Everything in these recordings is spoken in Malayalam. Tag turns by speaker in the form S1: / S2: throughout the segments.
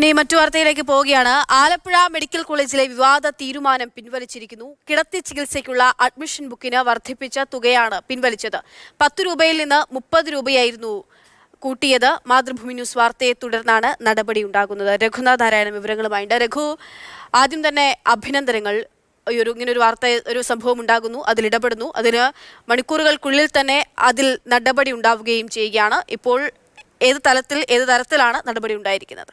S1: ഇനി മറ്റു വാർത്തയിലേക്ക് പോവുകയാണ്. ആലപ്പുഴ മെഡിക്കൽ കോളേജിലെ വിവാദ തീരുമാനം പിൻവലിച്ചിരിക്കുന്നു. കിടത്തി ചികിത്സയ്ക്കുള്ള അഡ്മിഷൻ ബുക്കിന് വർദ്ധിപ്പിച്ച തുകയാണ് പിൻവലിച്ചത്. പത്ത് രൂപയിൽ നിന്ന് മുപ്പത് രൂപയായിരുന്നു കൂട്ടിയത്. മാതൃഭൂമി ന്യൂസ് വാർത്തയെ തുടർന്നാണ് നടപടി ഉണ്ടാകുന്നത്. രഘുനാഥ് നാരായണൻ വിവരങ്ങളുമായിട്ട് രഘു ആദ്യം തന്നെ അഭിനന്ദനങ്ങൾ. ഒരു ഇങ്ങനെ ഒരു വാർത്ത ഒരു സംഭവം ഉണ്ടാകുന്നു. അതിൽ ഇടപെടുന്നു. അതിന് മണിക്കൂറുകൾക്കുള്ളിൽ തന്നെ അതിൽ നടപടി ഉണ്ടാവുകയും ചെയ്യുകയാണ്. ഇപ്പോൾ ഏത് തലത്തിൽ ഏത് തരത്തിലാണ് നടപടി ഉണ്ടായിരിക്കുന്നത്?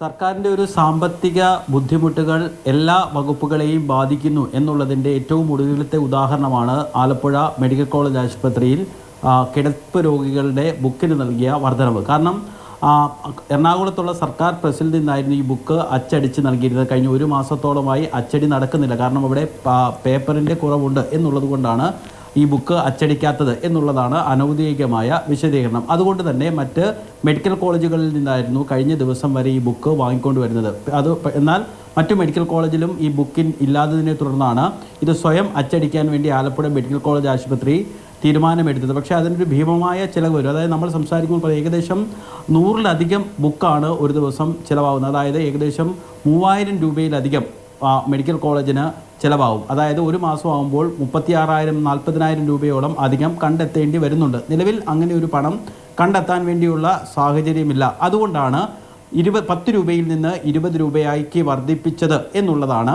S2: സർക്കാരിന്റെ ഒരു സാമ്പത്തിക ബുദ്ധിമുട്ടുകൾ എല്ലാ വകുപ്പുകളെയും ബാധിക്കുന്നു എന്നുള്ളതിന്റെ ഏറ്റവും ഒടുവിലത്തെ ഉദാഹരണമാണ് ആലപ്പുഴ മെഡിക്കൽ കോളേജ് ആശുപത്രിയിൽ കിടപ്പ് രോഗികളുടെ ബുക്കിന് നൽകിയ വർധനവ്. കാരണം എറണാകുളത്തുള്ള സർക്കാർ പ്രസിൽ നിന്നായിരുന്നു ഈ ബുക്ക് അച്ചടിച്ച് നൽകിയിരുന്നത്. കഴിഞ്ഞ ഒരു മാസത്തോളമായി അച്ചടി നടക്കുന്നില്ല. കാരണം അവിടെ പേപ്പറിന്റെ കുറവുണ്ട് എന്നുള്ളത് കൊണ്ടാണ് ഈ ബുക്ക് അച്ചടിക്കാത്തത് എന്നുള്ളതാണ് അനൗദ്യോഗികമായ വിശദീകരണം. അതുകൊണ്ട് തന്നെ മറ്റ് മെഡിക്കൽ കോളേജുകളിൽ നിന്നായിരുന്നു കഴിഞ്ഞ ദിവസം വരെ ഈ ബുക്ക് വാങ്ങിക്കൊണ്ട് വരുന്നത്. അത് എന്നാൽ മറ്റു മെഡിക്കൽ കോളേജിലും ഈ ബുക്കിൻ ഇല്ലാത്തതിനെ തുടർന്നാണ് ഇത് സ്വയം അച്ചടിക്കാൻ വേണ്ടി ആലപ്പുഴ മെഡിക്കൽ കോളേജ് ആശുപത്രി തീരുമാനമെടുത്തത്. പക്ഷേ അതിനൊരു ഭീമമായ ചിലവ് വരും. അതായത് നമ്മൾ സംസാരിക്കുമ്പോൾ ഏകദേശം നൂറിലധികം ബുക്കാണ് ഒരു ദിവസം ചിലവാകുന്നത്. അതായത് ഏകദേശം മൂവായിരം രൂപയിലധികം മെഡിക്കൽ കോളേജിന് ചിലവാകും. അതായത് ഒരു മാസം ആകുമ്പോൾ മുപ്പത്തി ആറായിരം നാൽപ്പതിനായിരം രൂപയോളം അധികം കണ്ടെത്തേണ്ടി വരുന്നുണ്ട്. നിലവിൽ അങ്ങനെ ഒരു പണം കണ്ടെത്താൻ വേണ്ടിയുള്ള സാഹചര്യമില്ല. അതുകൊണ്ടാണ് ഇരുപത് പത്ത് രൂപയിൽ നിന്ന് ഇരുപത് രൂപയാക്കി വർദ്ധിപ്പിച്ചത് എന്നുള്ളതാണ്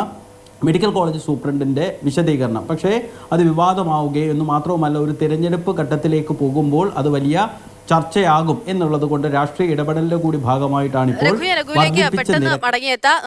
S2: മെഡിക്കൽ കോളേജ് സൂപ്രണ്ടിന്റെ വിശദീകരണം. പക്ഷേ അത് വിവാദമാവുകയും എന്ന് മാത്രവുമല്ല ഒരു തിരഞ്ഞെടുപ്പ് ഘട്ടത്തിലേക്ക് പോകുമ്പോൾ അത് വലിയ ചർച്ചയാകും എന്നുള്ളത് കൊണ്ട് രാഷ്ട്രീയ ഇടപെടലിന്റെ കൂടി ഭാഗമായിട്ടാണ് ഇപ്പോൾ വർദ്ധിപ്പിച്ച നിരക്ക്